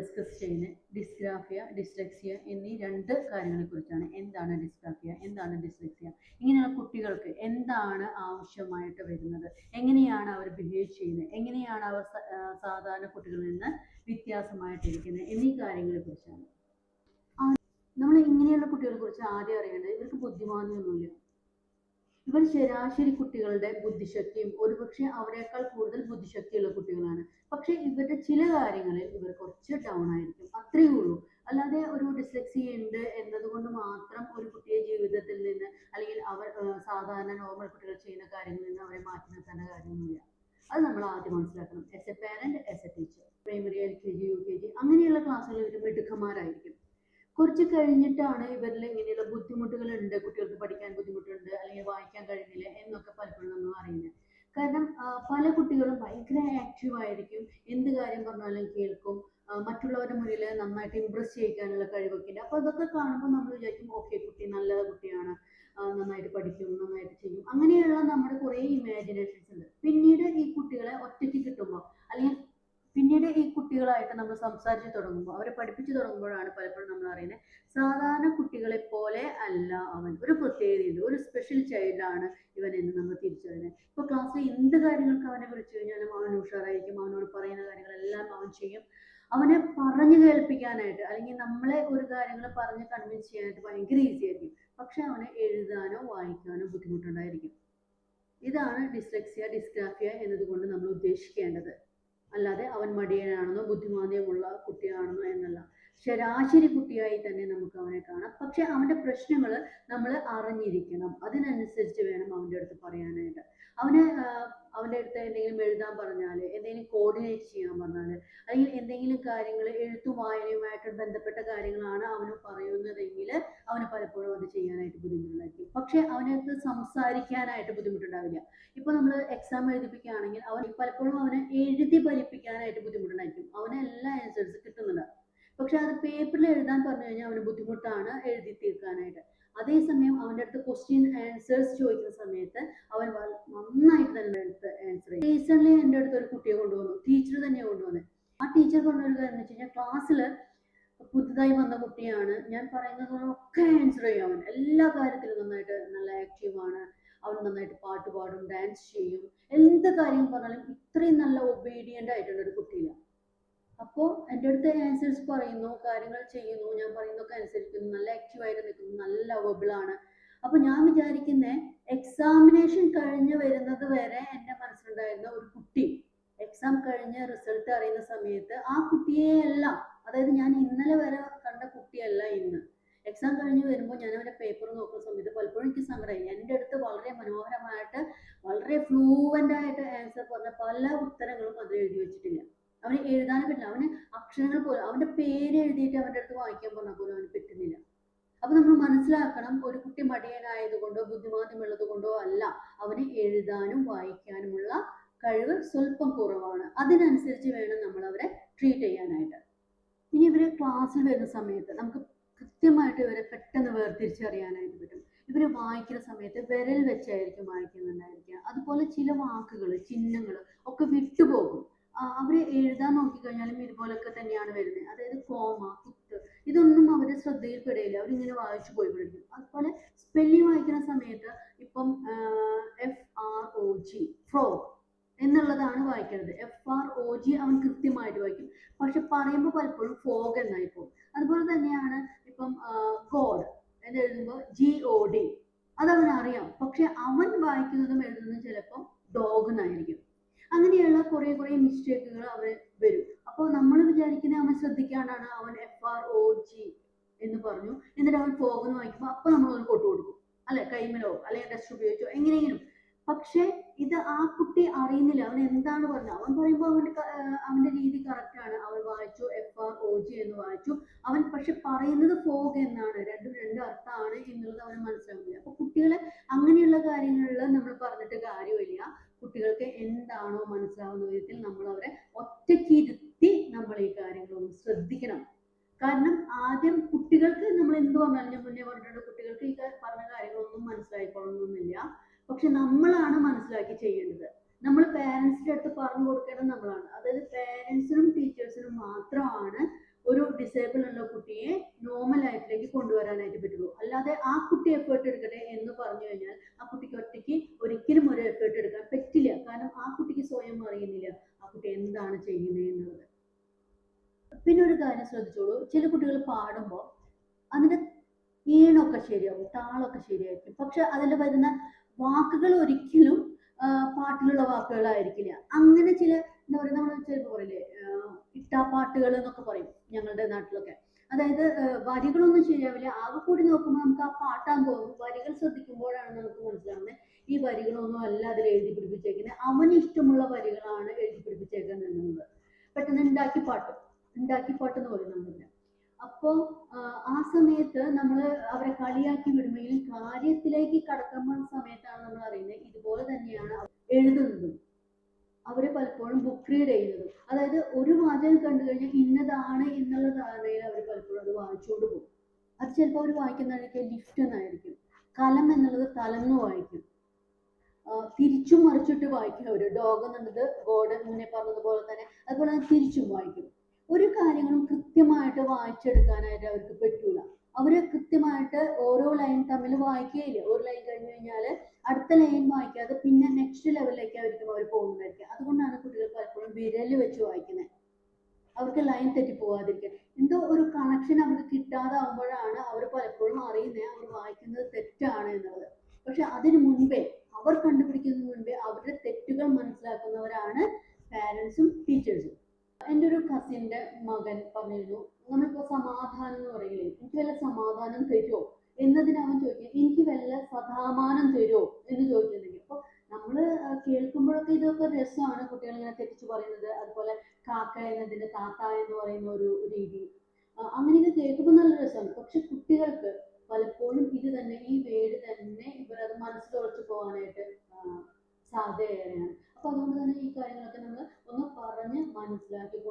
Discuss ചെയ്യുന്നത് dysgraphia dyslexia എന്നീ രണ്ട് കാര്യങ്ങളെ കുറിച്ചാണ് എന്താണ് ഡിസ്ഗ്രാഫിയ എന്താണ് ഡിസ്ലെക്സിയ ഇങ്ങനെയുള്ള കുട്ടികൾക്ക് എന്താണ് ആവശ്യമായിട്ട് വരുന്നത്? എങ്ങനെയാണ് അവർ ബിഹേവ് ചെയ്യുന്നത്? എങ്ങനെയാണ് അവർ സാധാരണ കുട്ടികളിൽ നിന്ന് വ്യത്യാസമായിട്ടിരിക്കുന്നത്? എന്നീ കാര്യങ്ങളെ കുറിച്ചാണ് നമ്മൾ ഇങ്ങനെയുള്ള കുട്ടികളെ കുറിച്ച് ആദ്യം അറിയേണ്ടത് ഇവർക്ക് ബുദ്ധിമാനൊന്നുമില്ല ഇവർ ശരാശരി കുട്ടികളുടെ ബുദ്ധിശക്തിയും ഒരുപക്ഷെ അവരെക്കാൾ കൂടുതൽ ബുദ്ധിശക്തിയുള്ള കുട്ടികളാണ്. പക്ഷെ ഇവരുടെ ചില കാര്യങ്ങളിൽ ഇവർ കുറച്ച് ഡൗൺ ആയിരിക്കും. അത്രയേ ഉള്ളൂ. അല്ലാതെ ഒരു ഡിസ്ലെക്സി ഉണ്ട് എന്നതുകൊണ്ട് മാത്രം ഒരു കുട്ടിയെ ജീവിതത്തിൽ നിന്ന് അല്ലെങ്കിൽ അവർ സാധാരണ നോർമൽ കുട്ടികൾ ചെയ്യുന്ന കാര്യങ്ങളിൽ നിന്ന് അവരെ മാറ്റി നിർത്തേണ്ട കാര്യമൊന്നുമില്ല. അത് നമ്മൾ ആദ്യം മനസ്സിലാക്കണം. S A parent S A teacher primary L K G U K G അങ്ങനെയുള്ള ക്ലാസ്സുകളിൽ ഇവർ മിടുക്കന്മാരായിരിക്കും. കുറച്ച് കഴിഞ്ഞിട്ടാണ് ഇവരിൽ ഇങ്ങനെയുള്ള ബുദ്ധിമുട്ടുകൾ ഉണ്ട്. കുട്ടികൾക്ക് പഠിക്കാൻ ബുദ്ധിമുട്ടുണ്ട് അല്ലെങ്കിൽ വായിക്കാൻ കഴിയുന്നില്ല എന്നൊക്കെ പലപ്പോഴും നമ്മൾ അറിയുന്നത്. കാരണം പല കുട്ടികളും ഭയങ്കര ആക്റ്റീവ് ആയിരിക്കും. എന്ത് കാര്യം പറഞ്ഞാലും കേൾക്കും. മറ്റുള്ളവരുടെ മുന്നിൽ നന്നായിട്ട് ഇമ്പ്രസ് ചെയ്യിക്കാനുള്ള കഴിവൊക്കെ ഉണ്ട്. അപ്പോൾ അതൊക്കെ കാണുമ്പോൾ നമ്മൾ വിചാരിക്കും ഓക്കെ കുട്ടി നല്ല കുട്ടിയാണ്. നന്നായിട്ട് പഠിക്കും നന്നായിട്ട് ചെയ്യും. അങ്ങനെയുള്ള നമ്മുടെ കുറേ ഇമാജിനേഷൻസ് ഉണ്ട് പിന്നീട് ഈ കുട്ടികളെ ഒറ്റയ്ക്ക് കിട്ടുമ്പോൾ അല്ലെങ്കിൽ പിന്നീട് ഈ കുട്ടികളായിട്ട് നമ്മൾ സംസാരിച്ച് തുടങ്ങുമ്പോൾ അവരെ പഠിപ്പിച്ചു തുടങ്ങുമ്പോഴാണ് പലപ്പോഴും നമ്മൾ അറിയുന്നത് സാധാരണ കുട്ടികളെ പോലെ അല്ല അവൻ. ഒരു പ്രത്യേകതയുണ്ട്. ഒരു സ്പെഷ്യൽ ചൈൽഡാണ് ഇവൻ എന്ന് നമ്മൾ തിരിച്ചറിയുന്നത് ഇപ്പോൾ ക്ലാസ്സിൽ എന്ത് കാര്യങ്ങൾക്ക് അവനെ വിളിച്ചു കഴിഞ്ഞാലും അവൻ ഉഷാറായിരിക്കും. അവനോട് പറയുന്ന കാര്യങ്ങളെല്ലാം അവൻ ചെയ്യും. അവനെ പറഞ്ഞു കേൾപ്പിക്കാനായിട്ട് അല്ലെങ്കിൽ നമ്മളെ ഒരു കാര്യങ്ങൾ പറഞ്ഞ് കൺവിൻസ് ചെയ്യാനായിട്ട് ഭയങ്കര ഈസി ആയിരിക്കും. പക്ഷെ അവന് എഴുതാനോ വായിക്കാനോ ബുദ്ധിമുട്ടുണ്ടായിരിക്കും. ഇതാണ് ഡിസ്ലെക്സിയ ഡിസ്ഗ്രാഫിയ എന്നതുകൊണ്ട് നമ്മൾ ഉദ്ദേശിക്കേണ്ടത്. അല്ലാതെ അവൻ മടിയനാണെന്നോ ബുദ്ധിമാന്ദ്യമുള്ള കുട്ടിയാണെന്നോ എന്നല്ല. ശരാശരി കുട്ടിയായി തന്നെ നമുക്ക് അവനെ കാണാം. പക്ഷെ അവന്റെ പ്രശ്നങ്ങൾ നമ്മൾ അറിഞ്ഞിരിക്കണം. അതിനനുസരിച്ച് വേണം അവന്റെ അടുത്ത് പറയാനായിട്ട്. അവന് അവന്റെ അടുത്ത് എന്തെങ്കിലും എഴുതാൻ പറഞ്ഞാൽ എന്തെങ്കിലും കോർഡിനേറ്റ് ചെയ്യാൻ പറഞ്ഞാൽ അല്ലെങ്കിൽ എന്തെങ്കിലും കാര്യങ്ങൾ എഴുത്തും വായനയുമായിട്ട് ബന്ധപ്പെട്ട കാര്യങ്ങളാണ് അവന് പറയുന്നതെങ്കിൽ അവന് പലപ്പോഴും അത് ചെയ്യാനായിട്ട് ബുദ്ധിമുട്ടുണ്ടായിരിക്കും. പക്ഷെ അവനകത്ത് സംസാരിക്കാനായിട്ട് ബുദ്ധിമുട്ടുണ്ടാവില്ല. ഇപ്പൊ നമ്മൾ എക്സാം എഴുതിപ്പിക്കുകയാണെങ്കിൽ അവൻ പലപ്പോഴും അവനെ എഴുതി ഫലിപ്പിക്കാനായിട്ട് ബുദ്ധിമുട്ടുണ്ടായിരിക്കും. അവന് എല്ലാ ആൻസേഴ്സ് കിട്ടുന്നുണ്ട്. പക്ഷെ അത് പേപ്പറിൽ എഴുതാൻ പറഞ്ഞു കഴിഞ്ഞാൽ അവന് ബുദ്ധിമുട്ടാണ് എഴുതി തീർക്കാനായിട്ട്. അതേസമയം അവന്റെ അടുത്ത് ക്വസ്റ്റ്യൻ ആൻസേഴ്സ് ചോദിക്കുന്ന സമയത്ത് അവൻ നന്നായിട്ട് തന്നെ അടുത്ത് ആൻസർ ചെയ്യും എന്റെ എന്റെ അടുത്ത് ഒരു കുട്ടിയെ കൊണ്ടുവന്നു. ടീച്ചർ തന്നെ കൊണ്ടുവന്നത് ആ ടീച്ചർ കൊണ്ടുവരിക എന്ന് വെച്ച് കഴിഞ്ഞാൽ ക്ലാസ്സിൽ പുതുതായി വന്ന കുട്ടിയാണ്. ഞാൻ പറയുന്നതൊക്കെ ആൻസർ ചെയ്യും അവൻ. എല്ലാ കാര്യത്തിലും നന്നായിട്ട് നല്ല ആക്റ്റീവാണ് അവൻ നന്നായിട്ട് പാട്ട് പാടും ഡാൻസ് ചെയ്യും. എന്ത് കാര്യം പറഞ്ഞാലും ഇത്രയും നല്ല ഒബീഡിയന്റ് ആയിട്ടുള്ള ഒരു കുട്ടിയില്ല. അപ്പോൾ എന്റെ അടുത്ത് ആൻസേഴ്സ് പറയുന്നു കാര്യങ്ങൾ ചെയ്യുന്നു ഞാൻ പറയുന്നതൊക്കെ അനുസരിക്കുന്നു നല്ല ആക്റ്റീവായിട്ട് നിൽക്കുന്നു നല്ല ലവബിൾ ആണ്. അപ്പൊ ഞാൻ വിചാരിക്കുന്നേ എക്സാമിനേഷൻ കഴിഞ്ഞ് വരുന്നത് വരെ എന്റെ മനസ്സിലുണ്ടായിരുന്ന ഒരു കുട്ടി എക്സാം കഴിഞ്ഞ് റിസൾട്ട് അറിയുന്ന സമയത്ത് ആ കുട്ടിയെ അല്ല അതായത് ഞാൻ ഇന്നലെ വരെ കണ്ട കുട്ടിയല്ല ഇന്ന് എക്സാം കഴിഞ്ഞ് വരുമ്പോൾ ഞാൻ അവന്റെ പേപ്പർ നോക്കുന്ന സമയത്ത് പലപ്പോഴും എനിക്ക് സങ്കടമായി എന്റെ അടുത്ത് വളരെ മനോഹരമായിട്ട് വളരെ ഫ്ലൂവന്റ് ആയിട്ട് ആൻസർ പറഞ്ഞ പല ഉത്തരങ്ങളും അതിൽ എഴുതി വെച്ചിട്ടില്ല. അവന് എഴുതാനും പറ്റില്ല. അവന് അക്ഷരങ്ങൾ പോലും അവന്റെ പേര് എഴുതിയിട്ട് അവന്റെ അടുത്ത് വായിക്കാൻ പറഞ്ഞാൽ പോലും അവന് പറ്റുന്നില്ല. അപ്പൊ നമ്മൾ മനസ്സിലാക്കണം ഒരു കുട്ടി മടിയനായതുകൊണ്ടോ ബുദ്ധിമാന്യമുള്ളത് കൊണ്ടോ അല്ല അവന് എഴുതാനും വായിക്കാനുമുള്ള കഴിവ് സ്വല്പം കുറവാണ്. അതിനനുസരിച്ച് വേണം നമ്മൾ അവരെ ട്രീറ്റ് ചെയ്യാനായിട്ട്. ഇനി ഇവർ ക്ലാസ്സിൽ വരുന്ന സമയത്ത് നമുക്ക് കൃത്യമായിട്ട് ഇവരെ പെട്ടെന്ന് വേർതിരിച്ചറിയാനായിട്ട് പറ്റും. ഇവർ വായിക്കുന്ന സമയത്ത് വിരൽ വെച്ചായിരിക്കും വായിക്കുന്നുണ്ടായിരിക്കുക. അതുപോലെ ചില വാക്കുകൾ ചിഹ്നങ്ങൾ ഒക്കെ വിട്ടുപോകും. ആ, അവർ എഴുതാൻ നോക്കിക്കഴിഞ്ഞാലും ഇതുപോലൊക്കെ തന്നെയാണ് വരുന്നത്. അതായത് കോമ കുത്ത് ഇതൊന്നും അവരുടെ ശ്രദ്ധയിൽപ്പെടില്ല അവരിങ്ങനെ വായിച്ചു പോയിക്കൊണ്ടിരിക്കും. അതുപോലെ സ്പെല്ലിംഗ് വായിക്കുന്ന സമയത്ത് ഇപ്പം F R O G fro എന്നുള്ളതാണ് വായിക്കുന്നത്. എഫ് ആർ ഒ ജി അവൻ കൃത്യമായിട്ട് വായിക്കും. പക്ഷെ പറയുമ്പോൾ പലപ്പോഴും ഫോഗ് എന്നായി പോകും. അതുപോലെ തന്നെയാണ് ഇപ്പം ഗോഡ് എന്ന് എഴുതുമ്പോൾ ജി ഒ ഡി അതവനറിയാം. പക്ഷെ അവൻ വായിക്കുന്നതും എഴുതുന്നതും ചിലപ്പം ഡോഗ് എന്നായിരിക്കും. മിസ്റ്റേക്കുകൾ അവൻ വരും. അപ്പോൾ നമ്മൾ വിചാരിക്കുന്ന അവൻ ശ്രദ്ധിക്കാണ്ടാണ് അവൻ എഫ് ആർ ഒ ജി എന്ന് പറഞ്ഞു. എന്നിട്ട് അവൻ പോകുന്ന എന്ന് വായിക്കുമ്പോൾ അപ്പോൾ നമ്മൾ ഒരു കൊട്ടു കൊടുക്കും. അല്ലെ? കൈമലോ അല്ലെങ്കിൽ ടെസ്റ്റ് ഉപയോഗിച്ചോ എങ്ങനെയെങ്കിലും. പക്ഷെ ഇത് ആ കുട്ടി അറിയുന്നില്ല. അവൻ എന്താണ് പറഞ്ഞത്? അവൻ പറയുമ്പോൾ അവന്റെ അവന്റെ രീതി ആണ്. അവൻ വായിച്ചു എഫ് ആർ ഒ ജി എന്ന് വായിച്ചു. അവൻ പക്ഷെ പറയുന്നത് ഫോഗ് എന്നാണ്. രണ്ടും രണ്ട് അർത്ഥമാണ് എന്നുള്ളത് അവന് മനസ്സിലാവുന്നില്ല. അപ്പൊ കുട്ടികളെ അങ്ങനെയുള്ള കാര്യങ്ങളിൽ നമ്മൾ പറഞ്ഞിട്ട് എന്താണോ മനസ്സിലാവുന്ന വിധത്തിൽ നമ്മൾ അവരെ ഒറ്റയ്ക്ക് ഇരുത്തി നമ്മൾ ഈ കാര്യങ്ങളൊന്ന് ശ്രദ്ധിക്കണം. കാരണം ആദ്യം കുട്ടികൾക്ക് നമ്മൾ എന്ത് പറഞ്ഞാലും ഞാൻ മുന്നേ പറഞ്ഞിട്ടുണ്ട് കുട്ടികൾക്ക് ഈ പറഞ്ഞ കാര്യങ്ങളൊന്നും മനസ്സിലായിക്കൊള്ളണമെന്നില്ല പക്ഷെ നമ്മളാണ് മനസ്സിലാക്കി ചെയ്യേണ്ടത്. നമ്മൾ പേരൻസിന്റെ അടുത്ത് പറഞ്ഞു കൊടുക്കേണ്ടത് നമ്മളാണ്. അതായത് പേരൻസിനും ടീച്ചേഴ്സിനും മാത്രമാണ് ഒരു ഡിസേബിൾ ഉള്ള കുട്ടിയെ നോർമൽ ലൈഫിലേക്ക് കൊണ്ടുവരാനായിട്ട് പറ്റുള്ളൂ. അല്ലാതെ ആ കുട്ടി എഫേർട്ട് എടുക്കട്ടെ എന്ന് പറഞ്ഞു കഴിഞ്ഞാൽ ആ കുട്ടിക്ക് ഒറ്റയ്ക്ക് ഒരിക്കലും ഒരു എഫേർട്ട് എടുക്കാൻ പറ്റില്ല കാരണം ആ കുട്ടിക്ക് സ്വയം അറിയുന്നില്ല ആ കുട്ടി എന്താണ് ചെയ്യുന്നത് എന്നുള്ളത് പിന്നെ ഒരു കാര്യം ശ്രദ്ധിച്ചോളൂ. ചില കുട്ടികൾ പാടുമ്പോൾ അതിന്റെ ഈണമൊക്കെ ശരിയാവും താളൊക്കെ ശരിയായിരിക്കും. പക്ഷെ അതിൽ വരുന്ന വാക്കുകൾ ഒരിക്കലും പാട്ടിലുള്ള വാക്കുകളായിരിക്കില്ല. അങ്ങനെ ചില എന്താ പറയുക നമ്മൾ ചിലപ്പോൾ പറയില്ലേ ഇട്ടാപ്പാട്ടുകൾ എന്നൊക്കെ പറയും ഞങ്ങളുടെ നാട്ടിലൊക്കെ. അതായത് വരികളൊന്നും ശരിയാവില്ല. ആകെ കൂടി നോക്കുമ്പോൾ നമുക്ക് ആ പാട്ടാൻ തോന്നും. വരികൾ ശ്രദ്ധിക്കുമ്പോഴാണ് നമുക്ക് മനസ്സിലാവുന്നത്. ഈ വരികളൊന്നും അല്ല അതിൽ എഴുതി പിടിപ്പിച്ചേക്കുന്നത്. അവന് ഇഷ്ടമുള്ള വരികളാണ് എഴുതി പിടിപ്പിച്ചേക്കുന്നത് പെട്ടെന്ന് ഉണ്ടാക്കി പാട്ട്. ഉണ്ടാക്കി പാട്ട് എന്ന് പറയും അപ്പോൾ ആ സമയത്ത് നമ്മൾ അവരെ കളിയാക്കി വിടുമെങ്കിലും കാര്യത്തിലേക്ക് കടക്കുന്ന സമയത്താണ് നമ്മൾ അറിയുന്നത് ഇതുപോലെ തന്നെയാണ് എഴുതുന്നത്. അവർ പലപ്പോഴും ബുക്ക് റീഡ് ചെയ്യുന്നതും. അതായത് ഒരു വാചകം കണ്ടു കഴിഞ്ഞാൽ ഇന്നതാണ് എന്നുള്ള ധാരണയിൽ അവർ പലപ്പോഴും അത് വായിച്ചുകൊണ്ട് പോകും. അത് ചിലപ്പോൾ അവർ വായിക്കുന്നതായിരിക്കും ലിഫ്റ്റ് എന്നായിരിക്കും കലം എന്നുള്ളത് തലന്ന് വായിക്കും. തിരിച്ചും മറിച്ചിട്ട് വായിക്കും അവർ ഡോഗ് എന്നുള്ളത് ഗോഡൻ മുന്നേ പറഞ്ഞതുപോലെ തന്നെ അതുപോലെ തന്നെ തിരിച്ചും വായിക്കും. ഒരു കാര്യങ്ങളും കൃത്യമായിട്ട് വായിച്ചെടുക്കാനായിട്ട് അവർക്ക് പറ്റൂല. അവർ കൃത്യമായിട്ട് ഓരോ ലൈൻ തമ്മിൽ വായിക്കുകയില്ല? ഒരു ലൈൻ കഴിഞ്ഞു കഴിഞ്ഞാൽ അടുത്ത ലൈൻ വായിക്കാതെ പിന്നെ നെക്സ്റ്റ് ലെവലിലേക്ക് ആയിരിക്കും അവർ പോകുന്നതായിരിക്കും. അതുകൊണ്ടാണ് കുട്ടികൾ പലപ്പോഴും വിരൽ വെച്ച് വായിക്കുന്നത് അവർക്ക് ലൈൻ തെറ്റി പോവാതിരിക്കാൻ. എന്തോ ഒരു കണക്ഷൻ അവർക്ക് കിട്ടാതാവുമ്പോഴാണ് അവർ പലപ്പോഴും അറിയുന്നത് അവർ വായിക്കുന്നത് തെറ്റാണ് എന്നുള്ളത്. പക്ഷെ അതിനു മുൻപേ അവർ കണ്ടുപിടിക്കുന്നതിന് മുൻപേ അവരുടെ തെറ്റുകൾ മനസ്സിലാക്കുന്നവരാണ് പാരൻസും ടീച്ചേഴ്സും എന്റെ ഒരു കസിന്റെ മകൻ പറഞ്ഞിരുന്നു നമ്മളിപ്പോൾ സമാധാനം എന്ന് പറയില്ലേ എനിക്ക് വല്ല സമാധാനം തരുമോ എന്നതിന് അവൻ എനിക്ക് വല്ല സമാധാനം തരുമോ എന്ന് ചോദിക്കുന്നുണ്ടെങ്കിൽ അപ്പോൾ നമ്മൾ കേൾക്കുമ്പോഴൊക്കെ ഇതൊക്കെ രസമാണ് കുട്ടികൾ ഇങ്ങനെ തെറ്റിച്ച് പറയുന്നത്. അതുപോലെ കാക്ക എന്നതിന് താത്ത എന്ന് പറയുന്ന ഒരു രീതി. അങ്ങനെയൊക്കെ കേൾക്കുമ്പോൾ നല്ല രസമാണ്. പക്ഷെ കുട്ടികൾക്ക് പലപ്പോഴും ഇത് തന്നെ ഈ വേട് തന്നെ ഇവരത് മനസ്സിലുറച്ചു പോകാനായിട്ട് ആ, സാധ്യതയേറെയാണ്. അപ്പൊ അതുകൊണ്ട് തന്നെ ഈ കാര്യങ്ങളൊക്കെ നമ്മൾ ഒന്ന് പറഞ്ഞ് മനസ്സിലാക്കിക്കൊണ്ട് വേണം